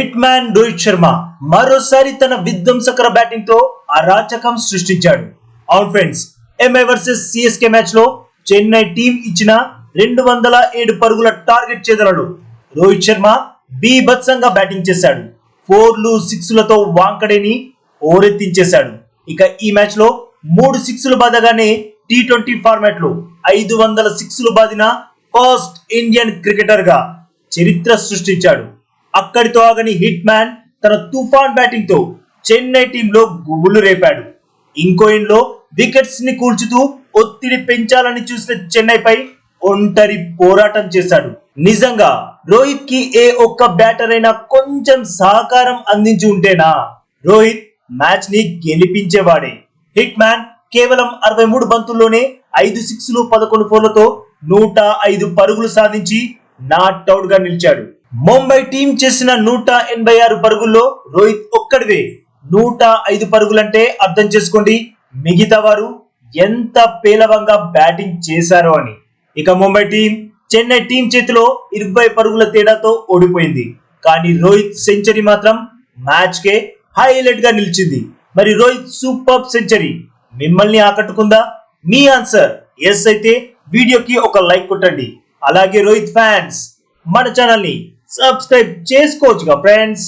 Hit man Rohit Sharma మరోసారి తన విధ్వంసకర బ్యాటింగ్తో అరాచకం సృష్టించాడు. అవును ఫ్రెండ్స్ ఎంఐ వర్సెస్ సిఎస్కే మ్యాచ్లో చెన్నై టీం ఇచ్చిన రెండు వందల ఏడు పరుగుల టార్గెట్ చేదలడు రోహిత్ శర్మ బీభత్సంగా బ్యాటింగ్ చేశాడు. ఫోర్లు సిక్స్లతో వాంకడేని ఓరెత్తించేశాడు. ఇక ఈ మ్యాచ్లో మూడు సిక్స్లు బాదగానే టీ ట్వంటీ ఫార్మాట్లో ఐదు వందల సిక్స్లు బాదిన ఫస్ట్ ఇండియన్ క్రికెటర్గా చరిత్ర సృష్టించాడు. అక్కడితో ఆగని హిట్ మ్యాన్ తన తుఫాన్ బ్యాటింగ్తో చెన్నై టీంలో గుబులు రేపాడు. ఇంకో లో వికెట్స్ని కూల్చుతూ ఒత్తిడి పెంచాలని చూసిన చెన్నైపై ఒంటరి పోరాటం చేశాడు. నిజంగా రోహిత్కి ఏ ఒక్క బ్యాటర్ అయినా కొంచెం సహకారం అందించి ఉంటేనా? రోహిత్ మ్యాచ్ని గెలిపించేవాడే. హిట్ మ్యాన్ కేవలం అరవై మూడు బంతుల్లోనే ఐదు సిక్స్లు పదకొండు ఫోర్లతో నూట ఐదు పరుగులు సాధించి నాట్ అవుట్గా నిలిచాడు. ముంబై టీం చేసిన నూట ఎనభై ఆరు పరుగుల్లో రోహిత్ ఒక్కడివే. నూట ఐదు పరుగులంటే అర్థం చేసుకోండి మిగతా వారు ఎంత పేలవంగా బ్యాటింగ్ చేశారో అని. ఇక ముంబై టీం చెన్నై టీం చేతిలో ఇరవై పరుగుల తేడాతో ఓడిపోయింది. కానీ రోహిత్ సెంచరీ మాత్రం మ్యాచ్ కే హైలైట్గా నిలిచింది. మరి రోహిత్ సూపర్ సెంచరీ మిమ్మల్ని ఆకట్టుకుందా? మీ ఆన్సర్ ఎస్ అయితే వీడియోకి ఒక లైక్ కొట్టండి. అలాగే రోహిత్ ఫ్యాన్స్ మన ఛానల్ని సబ్స్క్రైబ్ చేసుకోవచ్చుగా ఫ్రెండ్స్